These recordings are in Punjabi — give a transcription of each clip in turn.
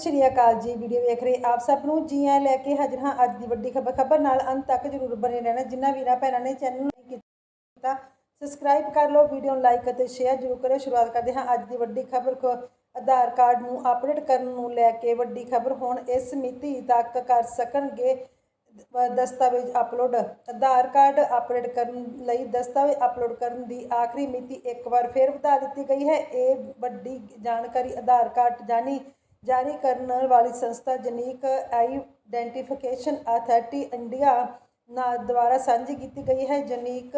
ਸ਼੍ਰੀ ਅਕਾਲ ਜੀ। ਵੀਡੀਓ ਵੇਖ ਰਹੇ ਆਪ ਸਭ ਨੂੰ। ਜੀ ਆਇਆਂ ਲੈ ਕੇ ਹਾਜ਼ਰ ਹਾਂ ਅੱਜ ਦੀ ਵੱਡੀ ਖਬਰ। ਖਬਰ ਨਾਲ ਅੰਤ ਤੱਕ ਜਰੂਰ ਬਣੇ ਰਹਿਣਾ। ਜਿਨ੍ਹਾਂ ਵੀਰਾਂ ਭੈਣਾਂ ਨੇ ਚੈਨਲ ਨੂੰ ਨਹੀਂ ਕੀਤਾ ਸਬਸਕ੍ਰਾਈਬ ਕਰ ਲਓ, ਵੀਡੀਓ ਨੂੰ ਲਾਈਕ ਅਤੇ ਸ਼ੇਅਰ ਜਰੂਰ ਕਰੋ ਸ਼ੁਰੂਆਤ ਕਰਦੇ ਹਾਂ ਅੱਜ ਦੀ ਵੱਡੀ ਖਬਰ। ਕੋ ਆਧਾਰ ਕਾਰਡ ਨੂੰ ਅਪਡੇਟ ਕਰਨ ਨੂੰ ਲੈ ਕੇ ਵੱਡੀ ਖਬਰ। ਹੁਣ ਇਸ ਮਿਤੀ ਤੱਕ ਕਰ ਸਕਣਗੇ ਦਸਤਾਵੇਜ਼ ਅਪਲੋਡ ਆਧਾਰ ਕਾਰਡ ਅਪਡੇਟ ਕਰਨ ਲਈ ਦਸਤਾਵੇਜ਼ ਅਪਲੋਡ ਕਰਨ ਦੀ ਆਖਰੀ ਮਿਤੀ ਇੱਕ ਵਾਰ ਫਿਰ ਵਧਾ ਦਿੱਤੀ ਗਈ ਹੈ। ਇਹ ਵੱਡੀ ਜਾਣਕਾਰੀ ਆਧਾਰ ਕਾਰਡ ਜਾਨੀ ਜਾਰੀ ਕਰਨ ਵਾਲੀ ਸੰਸਥਾ ਜਨੀਕ ਆਈਡੈਂਟੀਫਿਕੇਸ਼ਨ ਅਥਾਰਟੀ ਇੰਡੀਆ ਨਾ ਦੁਆਰਾ ਸਾਂਝੀ ਕੀਤੀ ਗਈ ਹੈ। Unique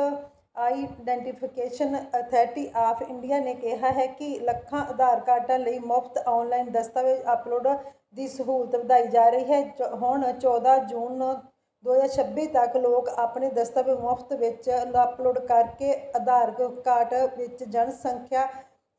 Identification Authority of India ਨੇ ਕਿਹਾ ਹੈ ਕਿ ਲੱਖਾਂ ਆਧਾਰ ਕਾਰਡਾਂ ਲਈ ਮੁਫਤ ਆਨਲਾਈਨ ਦਸਤਾਵੇਜ਼ ਅਪਲੋਡ ਦੀ ਸਹੂਲਤ ਵਧਾਈ ਜਾ ਰਹੀ ਹੈ। ਚ- ਹੁਣ 14 ਜੂਨ 2026 ਤੱਕ ਲੋਕ ਆਪਣੇ ਦਸਤਾਵੇਜ਼ ਮੁਫਤ ਵਿੱਚ ਅਪਲੋਡ ਕਰਕੇ ਆਧਾਰ ਕਾਰਡ ਵਿੱਚ ਜਨਸੰਖਿਆ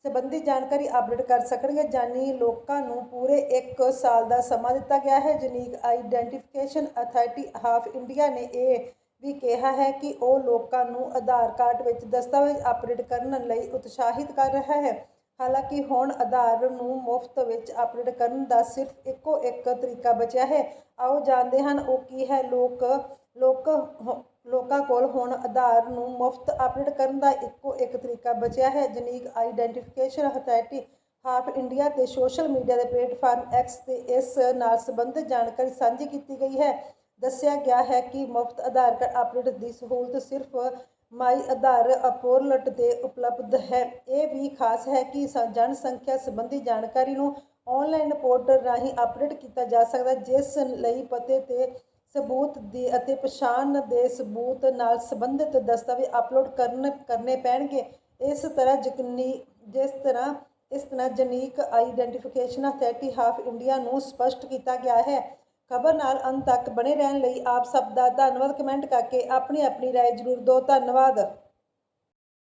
ਸੰਬੰਧੀ ਜਾਣਕਾਰੀ ਅਪਡੇਟ ਕਰ ਸਕਣਗੇ ਜਾਨੀ ਲੋਕਾਂ ਨੂੰ ਪੂਰੇ 1 ਸਾਲ ਦਾ ਸਮਾਂ ਦਿੱਤਾ ਗਿਆ ਹੈ। Unique Identification Authority of India ਨੇ ਇਹ ਵੀ ਕਿਹਾ ਹੈ ਕਿ ਉਹ ਲੋਕਾਂ ਨੂੰ ਆਧਾਰ ਕਾਰਡ ਵਿੱਚ ਦਸਤਾਵੇਜ਼ ਅਪਡੇਟ ਕਰਨ ਲਈ ਉਤਸ਼ਾਹਿਤ ਕਰ ਰਿਹਾ ਹੈ। ਹਾਲਾਂਕਿ ਹੁਣ ਆਧਾਰ ਨੂੰ ਮੁਫਤ ਵਿੱਚ ਅਪਡੇਟ ਕਰਨ ਦਾ ਸਿਰਫ ਇੱਕੋ ਇੱਕ ਤਰੀਕਾ ਬਚਿਆ ਹੈ। ਆਓ ਜਾਣਦੇ ਹਨ ਉਹ ਕੀ ਹੈ। ਲੋਕ ਲੋਕ ਲੋਕਾਂ ਕੋਲ ਹੁਣ ਆਧਾਰ ਨੂੰ ਮੁਫਤ ਅਪਡੇਟ ਕਰਨ ਦਾ ਇੱਕੋ ਇੱਕ ਤਰੀਕਾ ਬਚਿਆ ਹੈ। Unique Identification Authority of India ਤੇ ਸੋਸ਼ਲ ਮੀਡੀਆ ਦੇ ਪਲੇਟਫਾਰਮ ਐਕਸ ਤੇ ਇਸ ਨਾਲ ਸੰਬੰਧਿਤ ਜਾਣਕਾਰੀ ਸਾਂਝੀ ਕੀਤੀ ਗਈ ਹੈ। ਦੱਸਿਆ ਗਿਆ ਹੈ ਕਿ ਮੁਫਤ ਆਧਾਰ ਕਾਰਡ ਅਪਡੇਟ ਦੀ ਸਹੂਲਤ ਸਿਰਫ ਮਾਈ ਆਧਾਰ ਅਪੋਰਲਟ ਤੇ ਉਪਲਬਧ ਹੈ। ਇਹ ਵੀ ਖਾਸ ਹੈ ਕਿ ਜਨਸੰਖਿਆ ਸੰਬੰਧੀ ਜਾਣਕਾਰੀ ਨੂੰ ਆਨਲਾਈਨ ਪੋਰਟਲ ਰਾਹੀਂ ਅਪਡੇਟ ਕੀਤਾ ਜਾ ਸਕਦਾ ਜਿਸ ਲਈ ਪਤੇ ਤੇ ਸਬੂਤ ਦੀ ਅਤੇ ਪਛਾਣ ਦੇ ਸਬੂਤ ਨਾਲ ਸੰਬੰਧਿਤ ਦਸਤਾਵੇਜ਼ ਅਪਲੋਡ ਕਰਨ ਕਰਨੇ ਪੈਣਗੇ ਇਸ ਤਰ੍ਹਾਂ ਯਕੀਨੀ ਜਿਸ ਤਰ੍ਹਾਂ ਇਸ ਤਰ੍ਹਾਂ unique identification authority of India ਨੂੰ ਸਪਸ਼ਟ ਕੀਤਾ ਗਿਆ ਹੈ ਖਬਰ ਨਾਲ ਅੰਤ ਤੱਕ ਬਣੇ ਰਹਿਣ ਲਈ ਆਪ ਸਭ ਦਾ ਧੰਨਵਾਦ ਕਮੈਂਟ ਕਰਕੇ ਆਪਣੀ ਆਪਣੀ رائے ਜ਼ਰੂਰ ਦਿਓ ਧੰਨਵਾਦ